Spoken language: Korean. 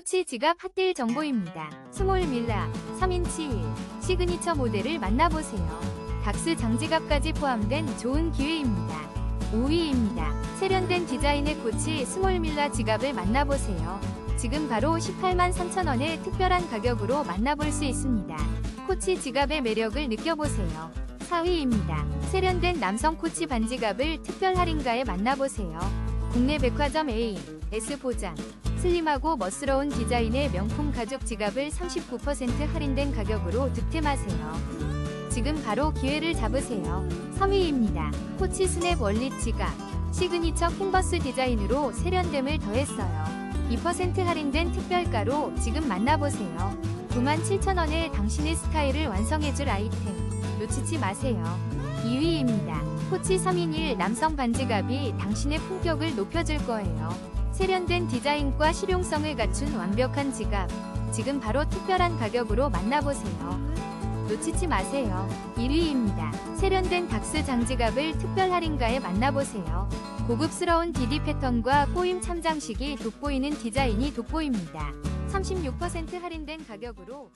코치 지갑 핫딜 정보입니다. 스몰 밀라 3인치 1 시그니처 모델을 만나보세요. 닥스 장지갑까지 포함된 좋은 기회입니다. 5위입니다. 세련된 디자인의 코치 스몰 밀라 지갑을 만나보세요. 지금 바로 18만 3천원의 특별한 가격으로 만나볼 수 있습니다. 코치 지갑의 매력을 느껴보세요. 4위입니다. 세련된 남성 코치 반지갑을 특별 할인가에 만나보세요. 국내 백화점 A, S 보장, 슬림하고 멋스러운 디자인의 명품 가죽 지갑을 39% 할인된 가격으로 득템하세요. 지금 바로 기회를 잡으세요. 3위입니다. 코치 스냅 원릿 지갑. 시그니처 캔버스 디자인으로 세련됨을 더했어요. 2% 할인된 특별가로 지금 만나보세요. 97,000원에 당신의 스타일을 완성해줄 아이템. 놓치지 마세요. 2위입니다. 코치 3인 1 남성 반지갑이 당신의 품격을 높여줄 거예요. 세련된 디자인과 실용성을 갖춘 완벽한 지갑. 지금 바로 특별한 가격으로 만나보세요. 놓치지 마세요. 1위입니다. 세련된 닥스 장지갑을 특별 할인가에 만나보세요. 고급스러운 디디 패턴과 꼬임 참장식이 돋보이는 디자인이 돋보입니다. 36% 할인된 가격으로